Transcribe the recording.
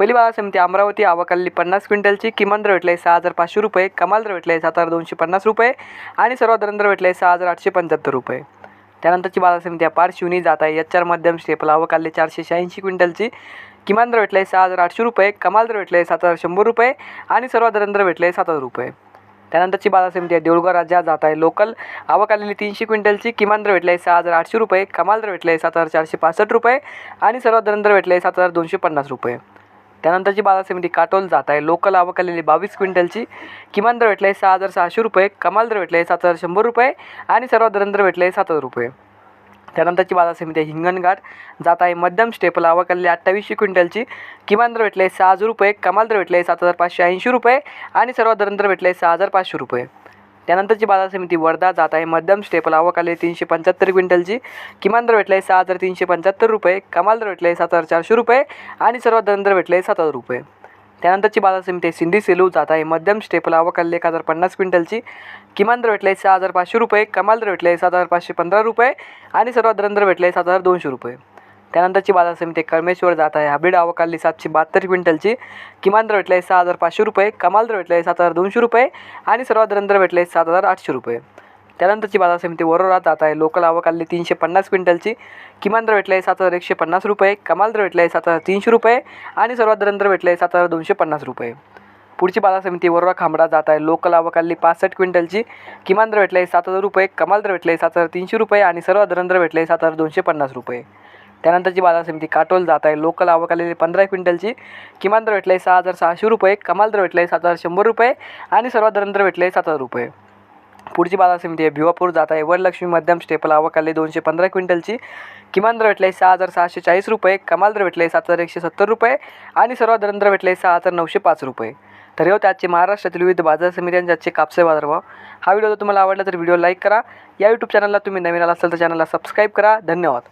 पहिली बाजार समिती अमरावती आवाकाली पन्नास क्विंटलची किमान दर भेटले सहा हजार पाचशे रुपये कमाल दर भेटले सात हजार दोनशे पन्नास रुपये आणि सर्वात दर भेटले सहा हजार आठशे पंच्याहत्तर रुपये. त्यानंतरची बाजार समिती आहे पार शिवनी जात आहे. एच आर मध्यम स्टेपल आवकाली चारशे शहाऐंशी क्विंटलची किमान दर भेटले सहा हजार आठशे रुपये कमाल दर भेटले सात हजार शंभर रुपये आणि सर्वात दर भेटले सात हजार रुपये. त्यानंतरची बाजार समिती आहे देऊळगाव राज्यात जात आहे. लोकल आवक आलेली तीनशे क्विंटलची किमान दर भेटले सहा हजार आठशे रुपये कमाल दर भेटले सात हजार चारशे पासष्ट रुपये आणि सर्वात दर भेटले सात हजार दोनशे पन्नास रुपये. त्यानंतरची बाजार समिती काटोल जात आहे. लोकल आवक आलेली बावीस क्विंटलची. किमान दर भेटले सहा हजार सहाशे रुपये. कमाल दर भेटले सात हजार शंभर रुपये आणि सर्वात दर भेटले सात हजार रुपये. त्यानंतरची बाजार समिती आहे हिंगणघाट जात आहे. मध्यम स्टेपल आवक आलेली अठ्ठावीसशे क्विंटलची. किमान दर भेटले सहा हजार रुपये. कमाल दर भेटले सात हजार पाचशे ऐंशी रुपये आणि सर्वात दर भेटले सहा हजार पाचशे रुपये. त्यानंतरची बाजार समिती वर्धा जात आहे. मध्यम स्टेपल आवकाले तीनशे पंच्याहत्तर क्विंटलची. किमान दर भेटले सहा हजार तीनशे पंच्याहत्तर रुपये. कमाल दर भेटले सात हजार चारशे रुपये आणि सर्वात दर भेटले सात हजार रुपये. त्यानंतरची बाजार समिती आहे सिंधी सेलू जात आहे. मध्यम स्टेपल आवक एक हजार पन्नास क्विंटलची. किमान दर भेटले सहा हजार पाचशे रुपये. कमाल दर भेटले सात हजार पाचशे पंधरा रुपये आणि सर्वात दर भेटले सात हजार दोनशे रुपये. त्यानंतरची बाजार समिती कर्मेश्वर जात आहे. हायब्रिड आवकाली सातशे बहात्तर क्विंटलची किमान दर आहे सहा हजार पाचशे रुपये कमाल दर भेटले सात हजार दोनशे रुपये आणि सर्वात दर आहे सात हजार आठशे रुपये. त्यानंतरची बाजार समिती वरोरा जात आहे. लोकल आवक तीनशे पन्नास क्विंटलची किमान दर भेटले सात हजार एकशे पन्नास रुपये कमाल दर आहे सात हजार तीनशे रुपये आणि सर्वात दर भेटले सात हजार दोनशे पन्नास रुपये. पुढची बाजार समिती वरोरा खांबडा जात आहे. लोकल आवक पासष्ट क्विंटलची किमान दर आहे सात हजार रुपये कमाल दर आहे सात हजार तीनशे रुपये आणि सर्वात दर भेटले सात हजार दोनशे पन्नास रुपये. त्यानंतरची बाजार समिती काटोल जात आहे. लोकल आवक आलेली पंधरा क्विंटलची. किमान दर भेटले सहा हजार सहाशे रुपये. कमाल दर भेटले सात हजार शंभर रुपये. आणि सर्वात दर भेटले सात हजार रुपये. पुढची बाजार समिती आहे. भिवापूर जात आहे. वरलक्ष्मी मध्यम स्टेपल आवक आले दोनशे पंधरा क्विंटलची. किमान दर भेटले सहा हजार सहाशे चाळीस रुपये. कमाल दर भेटले सात हजार एकशे सत्तर रुपये. आणि सर्वात दर भेटले सहा हजार नऊशे पाच रुपये. तर हे होते आजचे महाराष्ट्रातील विविध बाजार समित्यांचे आजचे कापसे बाजारभाव हा व्हिडिओ जर तुम्हाला आवडला तर व्हिडिओ लाईक करा. या यूट्यूब चॅनलला तुम्ही नवीन आला असाल तर चॅनलला सबस्क्राईब करा. धन्यवाद.